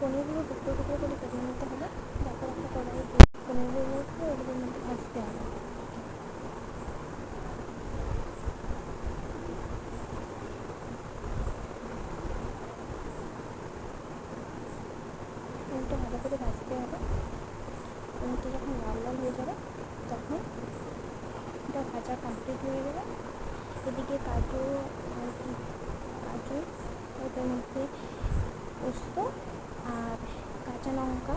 পনিরগুলো টুকরো টুকরো করে কেটে নিতে হবে তারপর একটা কড়াই পনিরগুলো একটু ওগুলোর মধ্যে ভাজতে হবে। পনিরটা ভালো করে ভাজতে হবে। পনিরটা যখন লাল লাল হয়ে যাবে, তখন এটা ভাজা কমপ্লিট হয়ে গেলে এদিকে কাজু আর কাজু ওটার মধ্যে পোস্ত আর কাঁচা লঙ্কা,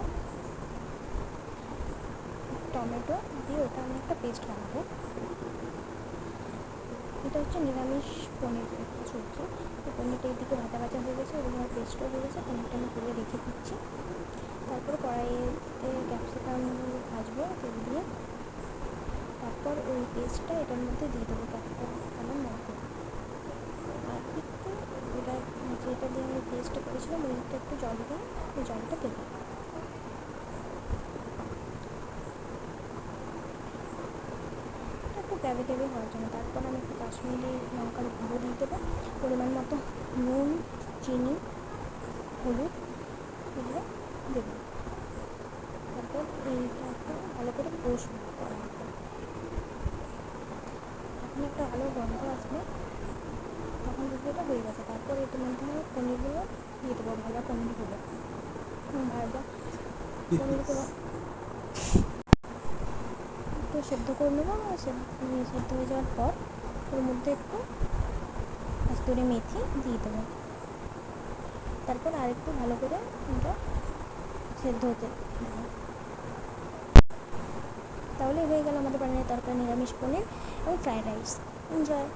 টমেটো দিয়ে ওটা আমি একটা পেস্ট বানাবো। এটা হচ্ছে নিরামিষ পনির চলছে তো পনিরটা এদিকে ভাজা ভাজা হয়ে গেছে আমার পেস্টও হয়ে গেছে, পনিরটা আমি তুলে রেখে দিচ্ছি। তারপর কড়াইতে ক্যাপসিকাম ভাজবো তেল দিয়ে। তারপর ওই পেস্টটা এটার মধ্যে দিয়ে দেবো ক্যাপসিকামের মধ্যে আর একটু এটা যেটা দিয়ে আমি করেছিলাম ওই একটু জল দিয়ে ওই জলটা দেবো। একটু গ্যাভি গ্যাভি হওয়ার জন্য। তারপর আমি একটু কাশ্মীরি লঙ্কার গুঁড়ো দিয়ে দেবো। পরিমাণ মতো নুন, চিনি, হলুদ এগুলো দেবো। তারপর এইটা একটু ভালো করে কষবো। যখন একটা ভালো গন্ধ আসবে, তখন বুঝব এটা হয়ে গেছে। তারপর এটার মধ্যে আমি পনিরগুলো দিয়ে দেবো ভাজা পনিরগুলো হুম, ভাজা পনিরগুলো একটু সেদ্ধ করে নেব আর সেদ্ধ হয়ে যাওয়ার পর ওর মধ্যে একটু কস্তুরি মেথি দিয়ে দেবো। তারপর আরেকটু ভালো করে এটা সেদ্ধ হতে তাহলে হয়ে গেল আমাদের পনিরের তরকারি নিরামিষ পনির এবং ফ্রাইড রাইস। এনজয়